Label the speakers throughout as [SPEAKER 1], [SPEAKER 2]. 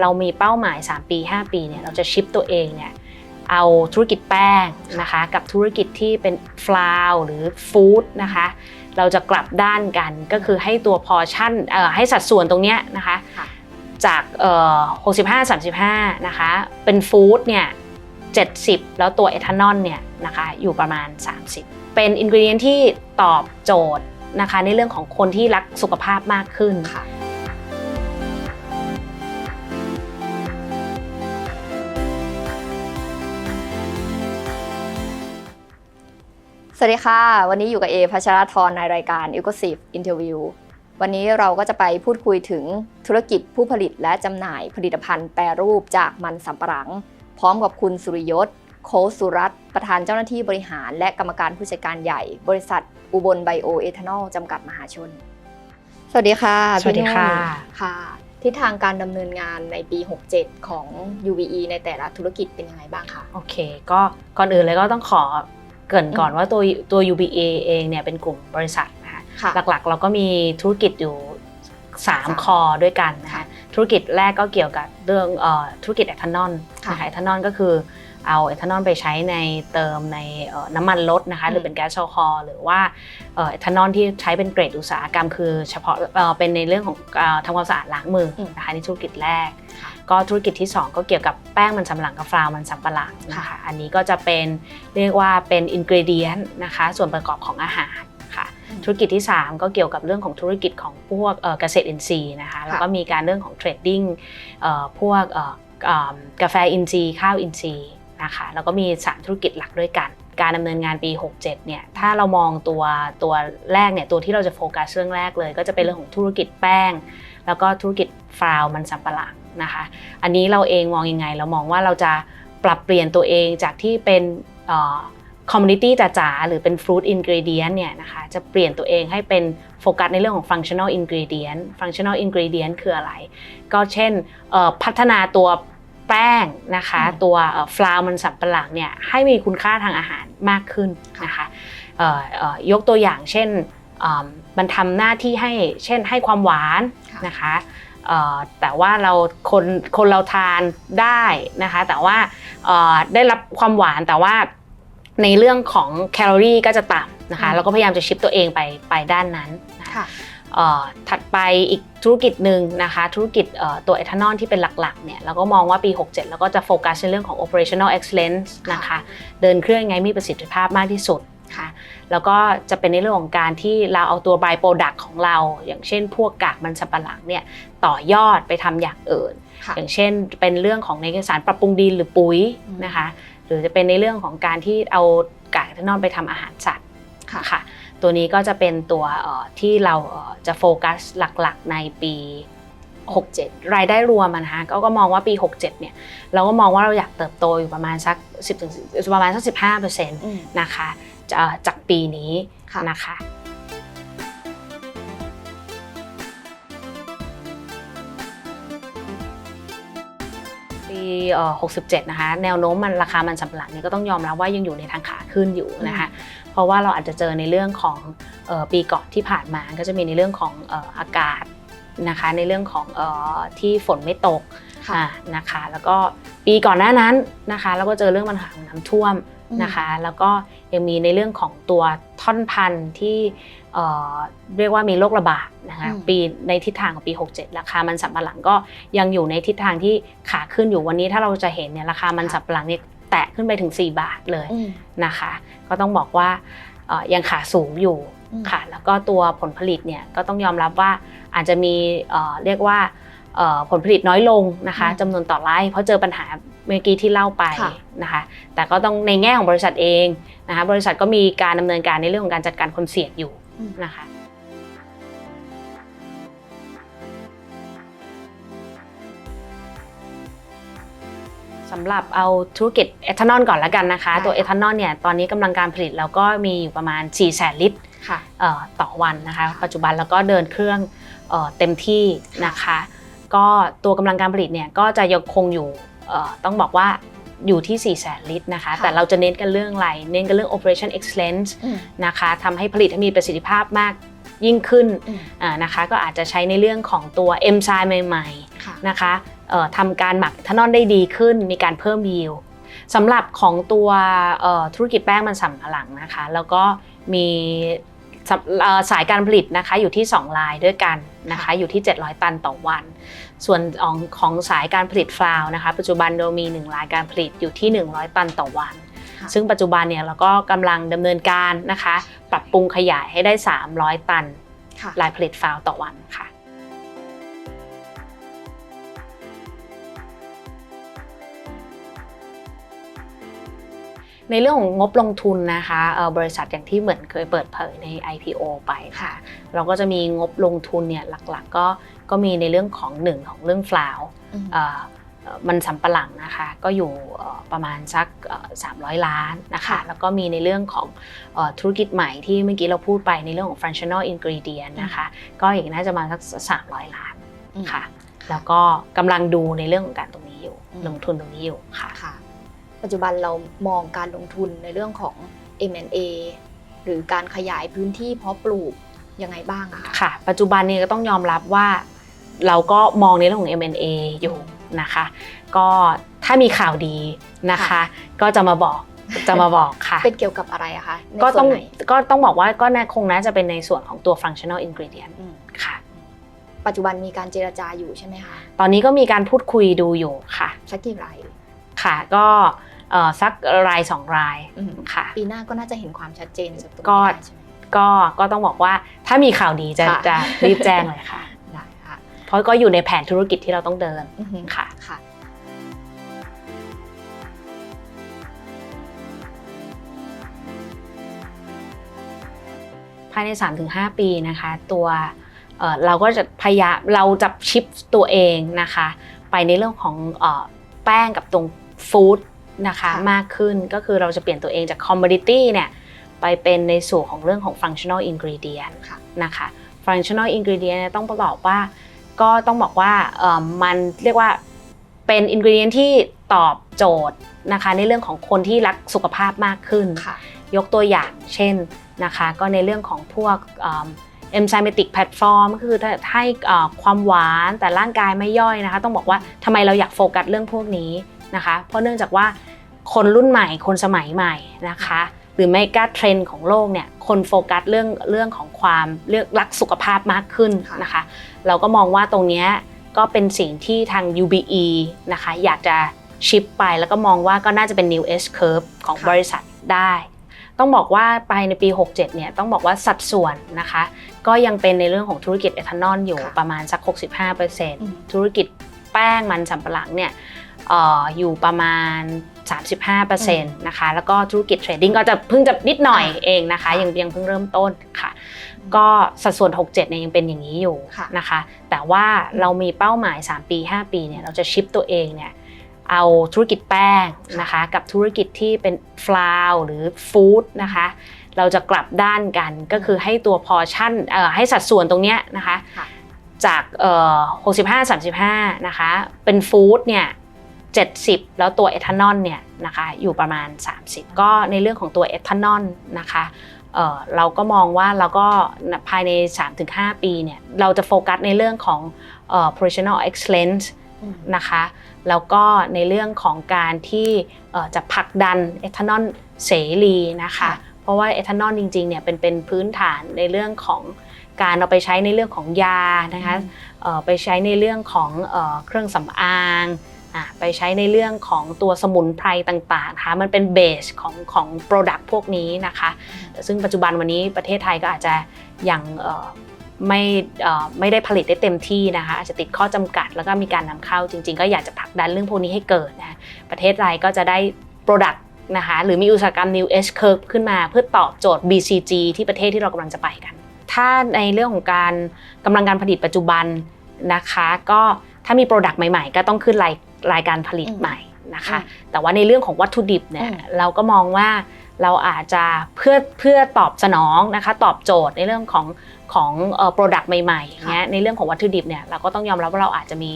[SPEAKER 1] เรามีเป้าหมาย 3 ปี 5 ปีเนี่ยเราจะชิปตัวเองเนี่ยเอาธุรกิจแป้งนะคะกับธุรกิจที่เป็นฟลาวหรือฟู้ดนะคะเราจะกลับด้านกันก็คือให้ตัวพอชั่นเอ่อให้สัดส่วนตรงเนี้ยนะคะ
[SPEAKER 2] ค่ะ
[SPEAKER 1] จากเอ่อ65 35นะคะเป็นฟู้ดเนี่ย70 แล้วตัวเอทานอลเนี่ยนะคะอยู่ประมาณ 30 เป็นอินก e เดียนที่ตอบโจทย์นะคะในเรื่องของคนที่รักสุขภาพมากขึ้น
[SPEAKER 2] วัสดีค่ะ วันนี้อยู่กับเอพัชรธรในรายการ e c o s i v Interview วันนี้เราก็จะไปพูดคุยถึงธุรกิจผู้ผลิตและจำหน่ายผลิตภัณฑ์แปรรูปจากมันสำปะหลัง พร้อมกับคุณสุริยศ โคสุรัตน์ประธานเจ้าหน้าที่บริหาร และกรรมการผู้จัดการใหญ่ บริษัท อุบลไบโอเอทานอลจำกัดมหาชน สวัสดีค่ะ
[SPEAKER 1] สวัสดีค่ะ
[SPEAKER 2] พี่นุ่นค่ะทิศทางการดำเนินงานในปี 67 ของ UVE ในแต่ละธุรกิจเป็นยังไงบ้างคะ
[SPEAKER 1] โอเค ก็ก่อนอื่นเลยก็ต้องขอ เกรินก่อนว่าตัวตัว UBA เองเนี่ยเป็นกลุ่มบริษัทนะคะ
[SPEAKER 2] ค่ะ
[SPEAKER 1] หลักๆ เราก็มีธุรกิจอยู่
[SPEAKER 2] สาม
[SPEAKER 1] 3คอด้วยกันนะคะ
[SPEAKER 2] ค่ะ
[SPEAKER 1] ธุรกิจแรกก็เกี่ยวกับเรื่องเอ่อธุรกิจเอทานอล
[SPEAKER 2] ค่ะ
[SPEAKER 1] นะคะเอทานอลก็คือเอาเอทานอลไปใช้ในเติมในเอ่อน้ำมันรถนะคะ
[SPEAKER 2] อืม
[SPEAKER 1] หรือเป็นแก๊สโซฮอล์หรือว่าเอ่อเอทานอลที่ใช้เป็นเกรดอุตสาหกรรมคือเฉพาะเอ่อเป็นในเรื่องของเอ่อทำความสะอาดล้างมืออ
[SPEAKER 2] ม
[SPEAKER 1] นะคะนี่ธุรกิจแรก
[SPEAKER 2] ค่ะ
[SPEAKER 1] ก็ธุรกิจที่ 2 ก็เกี่ยวกับแป้งมันสำปะหลังกับฟลาวมันสำปะหลังนะคะอันนี้ก็จะเป็นเรียกว่าเป็นอินก e เดียนนะคะส่วนประกอบของอาหารค่ะ
[SPEAKER 2] อืม
[SPEAKER 1] ธุรกิจที่ 3 ก็เกี่ยวกับเรื่องของธุรกิจของพวกเอ่อเกษตรอินทรีย์นะคะแล้วก็มีการเรื่องของเทรดดิ้งเอ่อพวกเอ่อเอ่อกาแฟอินทรีย์ข้าวอินทรีย์นะคะแล้วก็มี 3 ธุรกิจหลักด้วยกัน การดำเนินงานปี 67เนี่ยถ้าเรามองตัวตัวแรกเนี่ยตัวที่เราจะโฟกัสเรื่องแรกเลย ก็จะเป็นเรื่องของธุรกิจแป้ง แล้วก็ธุรกิจฟลาวมันสำปะหลัง นะคะ อันนี้เราเองมองยังไง เรามองว่าเราจะปรับเปลี่ยนตัวเองจากที่เป็นคอมมูนิตี้จ๋าๆหรือเป็นฟรุตอินก e เดียนเนี่ยนะคะจะเปลี่ยนตัวเองให้เป็นโฟกัสในเรื่องของฟังชั่น a ลอินก e เดียนฟังชั่น a ลอินก e เดียนคืออะไร ก็เช่นเอ่อพัฒนาตัวแป้งนะคะ
[SPEAKER 2] อืม
[SPEAKER 1] ตัวฟลาวมันสำปะหลังเนี่ยให้มีคุณค่าทางอาหารมากขึ้นนะคะเอ่อเอ่อยกตัวอย่างเช่นอ่ามันทำหน้าที่ให้เช่นให้ความหวาน
[SPEAKER 2] ค่ะ
[SPEAKER 1] นะคะเอ่อ แต่ว่าเราคนคนเราทานได้นะคะ แต่ว่าเอ่อได้รับความหวานแต่ว่าในเรื่องของแคลอรี่ก็จะต่ำนะคะ
[SPEAKER 2] อืม
[SPEAKER 1] เราก็พยายามจะชิปตัวเองไปไปด้านนั้นนะคะ
[SPEAKER 2] ค่ะ
[SPEAKER 1] เอ่อถัดไปอีกธุรกิจหนึ่งนะคะ ธุรกิจเอ่อตัวเอทานอลที่เป็นหลักๆเนี่ยเราก็มองว่าปี 67 แล้วก็จะโฟกัสในเรื่องของ operational excellence นะคะ เดินเครื่องยังไงมีประสิทธิภาพมากที่สุดค่ะ แล้วก็จะเป็นในเรื่องของการที่เราเอาตัว by product ของเรา อย่างเช่น พวกกากมันสำปะหลังเนี่ยต่อยอดไปทำอย่างอื่น
[SPEAKER 2] ค่ะ
[SPEAKER 1] อย่างเช่น เป็นเรื่องของในสารปรับปรุงดินหรือปุ๋ย
[SPEAKER 2] อืม
[SPEAKER 1] นะคะหรือจะเป็นในเรื่องของการที่เอากากเอทานอลไปทำอาหารสัตว์
[SPEAKER 2] ค่ะ
[SPEAKER 1] ค่ะตัวนี้ก็จะเป็นตัวเอ่อที่เราเอ่อจะโฟกัสหลักๆในปี 67 รายได้รวมอะนะคะก็ก็มองว่าปี 67 เนี่ยเราก็มองว่าเราอยากเติบโตอยู่ประมาณสัก10ถึงประมาณสัก 15เปอร์เซ็นต์
[SPEAKER 2] อืม
[SPEAKER 1] นะคะ จะจากปีนี้
[SPEAKER 2] ค่ะ
[SPEAKER 1] นะคะปีเอ่อ67 นะคะ แนวโน้มมันราคามันสำปะหลังเนี่ยก็ต้องยอมรับว่ายังอยู่ในทางขาขึ้นอยู่นะคะ เพราะว่าเราอาจจะเจอในเรื่องของเอ่อปีก่อนที่ผ่านมา ก็จะมีในเรื่องของเอ่ออากาศนะคะ ในเรื่องของเอ่อที่ฝนไม่ตก
[SPEAKER 2] ค่ะ
[SPEAKER 1] อ่านะคะ แล้วก็ปีก่อนหน้านั้นนะคะ แล้วก็เจอเรื่องปัญหาของน้ำท่วม นะคะ แล้วก็ยังมีในเรื่องของตัวท่อนพันธุ์ที่เอ่อเรียกว่ามีโรคระบาดนะคะ
[SPEAKER 2] อืม
[SPEAKER 1] ปีในทิศทางของปี 67 ราคามันสำปะหลังก็ยังอยู่ในทิศทางที่ขาขึ้นอยู่วันนี้ถ้าเราจะเห็นเนี่ยราคามันสำปะหลังเนี่ยแตะขึ้นไปถึง 4 บาทเลย
[SPEAKER 2] อืม
[SPEAKER 1] นะคะ ก็ต้องบอกว่าเอ่อยังขาสูงอยู่
[SPEAKER 2] อืม
[SPEAKER 1] ค่ะ แล้วก็ตัวผลผลิตเนี่ยก็ต้องยอมรับว่าอาจจะมีเอ่อเรียกว่าเอ่อ ผลผลิตน้อยลงนะคะ
[SPEAKER 2] อืม
[SPEAKER 1] จำนวนต่อไร่เพราะเจอปัญหาเมื่อกี้ที่เล่าไป
[SPEAKER 2] ค่ะ
[SPEAKER 1] นะคะ แต่ก็ต้องในแง่ของบริษัทเองนะคะ บริษัทก็มีการดำเนินการในเรื่องของการจัดการคนเสี่ยงอยู่
[SPEAKER 2] อืม
[SPEAKER 1] นะคะสำหรับเอาธุรกิจเอทานอลก่อนละกันนะคะ
[SPEAKER 2] ได้
[SPEAKER 1] ตัว
[SPEAKER 2] ค่ะ
[SPEAKER 1] เอทานอลเนี่ยตอนนี้กำลังการผลิตแล้วก็มีอยู่ประมาณ 4 0 0แสนลิตร
[SPEAKER 2] ค่ะ
[SPEAKER 1] เอ่อต่อวันนะคะ ปัจจุบันแล้วก็เดินเครื่องเอ่อเต็มที่นะคะ ก็ตัวกำลังการผลิตเนี่ยก็จะยังคงอยู่เอ่อต้องบอกว่าอยู่ที่ 4 0 0แสนลิตรนะคะ
[SPEAKER 2] ค่ะ
[SPEAKER 1] แต่เราจะเน้นกันเรื่องอะไร เน้นกันเรื่อง operation excellence
[SPEAKER 2] อืม
[SPEAKER 1] นะคะทำให้ผลิตให้มีประสิทธิภาพมากยิ่งขึ้น
[SPEAKER 2] อืม
[SPEAKER 1] อ่านะคะ ก็อาจจะใช้ในเรื่องของตัวเอนไซม์ใหม่ๆ
[SPEAKER 2] ค่ะ
[SPEAKER 1] นะคะเอ่อทำการหมักเอทานอลได้ดีขึ้น มีการเพิ่มยิวสำหรับของตัวเอ่อธุรกิจแป้งมันสำปะหลังนะคะ แล้วก็มี สำเอ่อสายการผลิตนะคะอยู่ที่ 2 ลายด้วยกันนะคะอยู่ที่ 700 ตันต่อวัน ส่วนของของสายการผลิตฟลาวนะคะปัจจุบันเรามี1รายการผลิตอยู่ที่ 100 ตันต่อวัน
[SPEAKER 2] ค่ะ
[SPEAKER 1] ซึ่งปัจจุบันเนี่ยเราก็กำลังดำเนินการนะคะ ปรับปรุงขยายให้ได้ 300 ตัน
[SPEAKER 2] ค่ะ
[SPEAKER 1] รายผลิตฟาวต่อวันค่ะ ในเรื่องของงบลงทุนนะคะเอ่อบริษัทอย่างที่เหมือนเคยเปิดเผยใน IPO ไปค่ะ เราก็จะมีงบลงทุนเนี่ยหลักๆก็ก็มีในเรื่องของหนึ่งของเรื่องฟลาว
[SPEAKER 2] อืม
[SPEAKER 1] เอ่อเอ่อมันสำปะหลังนะคะก็อยู่เอ่อประมาณสักเอ่อ300 ล้านนะคะ
[SPEAKER 2] ค่ะ
[SPEAKER 1] แล้วก็มีในเรื่องของเอ่อธุรกิจใหม่ที่เมื่อกี้เราพูดไปในเรื่องของ functional ingredient นะคะก็อีกน่าจะมาสัก 300 ล้าน
[SPEAKER 2] อืม
[SPEAKER 1] ค่ะแล้วก็กำลังดูในเรื่องของการตรงนี้อยู่
[SPEAKER 2] อืม
[SPEAKER 1] ลงทุนตรงนี้อยู่ค่ะ
[SPEAKER 2] ค่ะ ปัจจุบันเรามองการลงทุนในเรื่องของ M&A หรือการขยายพื้นที่เพาะปลูกยังไงบ้างอะคะ
[SPEAKER 1] ค่ะ ปัจจุบันนี้ก็ต้องยอมรับว่าเราก็มองในเรื่องของ M&A อยู่นะคะ ก็ถ้ามีข่าวดีนะคะ ก็จะมาบอกจะมาบอกค่ะ
[SPEAKER 2] เป็นเกี่ยวกับอะไรอะคะใน
[SPEAKER 1] ก็
[SPEAKER 2] ส่
[SPEAKER 1] ต้
[SPEAKER 2] ว
[SPEAKER 1] อนง
[SPEAKER 2] ไหน
[SPEAKER 1] ก็ต้องบอกว่าก็น่าคงน่าจะเป็นในส่วนของตัว functional ingredient
[SPEAKER 2] อืม
[SPEAKER 1] ค่ะ
[SPEAKER 2] ปัจจุบันมีการเจรจาอยู่ใช่ไหมคะ
[SPEAKER 1] ตอนนี้ก็มีการพูดคุยดูอยู่ค่ะ
[SPEAKER 2] สักกี่ราย
[SPEAKER 1] ค่ะก็เอ่อ สักรายสองราย
[SPEAKER 2] อืม
[SPEAKER 1] ค่ะ
[SPEAKER 2] ปีหน้าก็น่าจะเห็นความชัดเจนจากตรง
[SPEAKER 1] ก็
[SPEAKER 2] นี้ได้ใช่ไหม
[SPEAKER 1] ก็ก็ต้องบอกว่าถ้ามีข่าวดีจะ
[SPEAKER 2] ค่ะ
[SPEAKER 1] จะรีบแจ้งเลยค่ะ
[SPEAKER 2] ได้ค่ะ
[SPEAKER 1] เพราะก็อยู่ในแผนธุรกิจที่เราต้องเดิน
[SPEAKER 2] อือหือ
[SPEAKER 1] ค่ะ
[SPEAKER 2] ค่ะ
[SPEAKER 1] ภายใน 3-5 ปีนะคะตัวเอ่อเราก็จะพยายามเราจะชิปตัวเองนะคะ ไปในเรื่องของเอ่อแป้งกับตรงฟู้ด นะคะ
[SPEAKER 2] ค่ะ
[SPEAKER 1] มากขึ้นก็คือเราจะเปลี่ยนตัวเองจาก commodity เนี่ยไปเป็นในส่วนของเรื่องของ functional ingredient
[SPEAKER 2] ค่ะ
[SPEAKER 1] นะคะ functional ingredient เนี่ยต้องประกอบว่าก็ต้องบอกว่าเอ่อมันเรียกว่าเป็น ingredient ที่ตอบโจทย์นะคะในเรื่องของคนที่รักสุขภาพมากขึ้น
[SPEAKER 2] ค่ะ
[SPEAKER 1] ยกตัวอย่างเช่นนะคะก็ในเรื่องของพวกเอ็มไซเมติกแพลตฟอร์มก็คือให้เอ่อความหวานแต่ร่างกายไม่ย่อยนะคะ ต้องบอกว่าทำไมเราอยากโฟกัสเรื่องพวกนี้ นะคะ เพราะเนื่องจากว่าคนรุ่นใหม่คนสมัยใหม่นะคะ หรือไม่ก็เทรนด์ของโลกเนี่ยคนโฟกัสเรื่องเรื่องของความเรื่องรักสุขภาพมากขึ้น
[SPEAKER 2] ค่ะ
[SPEAKER 1] นะคะ เราก็มองว่าตรงเนี้ยก็เป็นสิ่งที่ทาง UBE นะคะอยากจะชิปไปแล้วก็มองว่าก็น่าจะเป็น new S curve ของ
[SPEAKER 2] ค่ะ
[SPEAKER 1] บริษัทได้ ต้องบอกว่าไปในปี 67 เนี่ยต้องบอกว่าสัดส่วนนะคะ ก็ยังเป็นในเรื่องของธุรกิจเอทานอลอยู่
[SPEAKER 2] ค่ะ
[SPEAKER 1] ประมาณสัก
[SPEAKER 2] อืม
[SPEAKER 1] 65%ธุรกิจแป้งมันสำปะหลังเนี่ยเอ่ออยู่ประมาณ 35%นะคะแล้วก็ธุรกิจเทรดดิ้งก็จะเพิ่งจะนิดหน่อย
[SPEAKER 2] อ่า
[SPEAKER 1] เองนะคะ ยังยังเพิ่งเริ่มต้นค่ะ ก็สัดส่วน 67เนี่ยยังเป็นอย่างนี้อยู่
[SPEAKER 2] ค่ะ
[SPEAKER 1] นะคะ แต่ว่าเรามีเป้าหมาย 3 ปี 5 ปีเนี่ยเราจะชิปตัวเองเนี่ยเอาธุรกิจแป้งนะคะกับธุรกิจที่เป็นฟลาวหรือฟู้ดนะคะเราจะกลับด้านกันก็คือให้ตัวพอชั่นเอ่อให้สัดส่วนตรงเนี้ยนะคะ
[SPEAKER 2] ค่ะ
[SPEAKER 1] จากเอ่อ65 35 นะคะ เป็นฟู้ดเนี่ย 70 แล้วตัวเอทานอลเนี่ยนะคะอยู่ประมาณ 30 ก็ในเรื่องของตัวเอทานอลนะคะเอ่อเราก็มองว่าเราก็ภายใน 3-5 ปีเนี่ยเราจะโฟกัสในเรื่องของเอ่อ operational excellence
[SPEAKER 2] อืม
[SPEAKER 1] นะคะแล้วก็ในเรื่องของการที่เอ่อจะผลักดันเอทานอลเสรีนะคะ
[SPEAKER 2] ค่ะ
[SPEAKER 1] เพราะว่าเอทานอลจริงๆเนี่ยเป็นเป็นพื้นฐานในเรื่องของการเอาไปใช้ในเรื่องของยานะคะเอ่อไปใช้ในเรื่องของเอ่อเครื่องสำอางอะ ไปใช้ในเรื่องของตัวสมุนไพรต่างๆนะคะมันเป็นเบสของของ Product พวกนี้นะคะซึ่งปัจจุบันวันนี้ประเทศไทยก็อาจจะยังเอ่อไม่เอ่อไม่ได้ผลิตได้เต็มที่นะคะอาจจะติดข้อจำกัดแล้วก็มีการนำเข้าจริง ๆ ก็อยากจะผลักดันเรื่องพวกนี้ให้เกิดนะประเทศไทยก็จะได้ Product นะคะหรือมีอุตสาหกรรม New S Curve ขึ้นมาเพื่อตอบโจทย์ BCG ที่ประเทศที่เรากำลังจะไปกัน ถ้าในเรื่องของการกำลังการผลิตปัจจุบันนะคะ ก็ถ้ามี Product ใหม่ๆ ก็ต้องขึ้นราย รายการผลิต
[SPEAKER 2] อืม
[SPEAKER 1] ใหม่นะคะ
[SPEAKER 2] อืม
[SPEAKER 1] แต่ว่าในเรื่องของวัตถุดิบเนี่ย
[SPEAKER 2] อืม
[SPEAKER 1] เราก็มองว่าเราอาจจะเพื่อเพื่อตอบสนองนะคะตอบโจทย์ในเรื่องของของเอ่อ product ใหม่ๆอย่างเงี้ยในเรื่องของวัตถุดิบเนี่ยเราก็ต้องยอมรับว่าเราอาจจะมี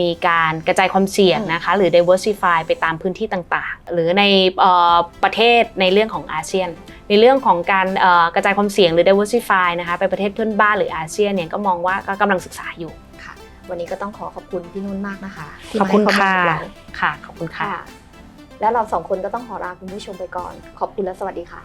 [SPEAKER 1] มีการกระจายความเสี่ยง
[SPEAKER 2] อืม
[SPEAKER 1] นะคะหรือ diversify ไปตามพื้นที่ต่างๆ หรือในเอ่อประเทศในเรื่องของอาเซียน ในเรื่องของการเอ่อกระจายความเสี่ยงหรือ diversify นะคะไปประเทศเพื่อนบ้านหรืออาเซียนเนี่ยก็มองว่าก็กำลังศึกษาอยู่
[SPEAKER 2] ค่ะ วันนี้ก็ต้องขอขอบคุณพี่นุ่นมากนะคะที่
[SPEAKER 1] ขอบ
[SPEAKER 2] มา
[SPEAKER 1] คุณ
[SPEAKER 2] ให้ข้อมูล
[SPEAKER 1] ค่ะ
[SPEAKER 2] กับเรา
[SPEAKER 1] ค่ะ ขอบคุณค่ะ
[SPEAKER 2] ค่ะ แล้วเราสองคนก็ต้องขอลาคุณผู้ชมไปก่อน ขอบคุณและสวัสดีค่ะ
[SPEAKER 1] ค่ะ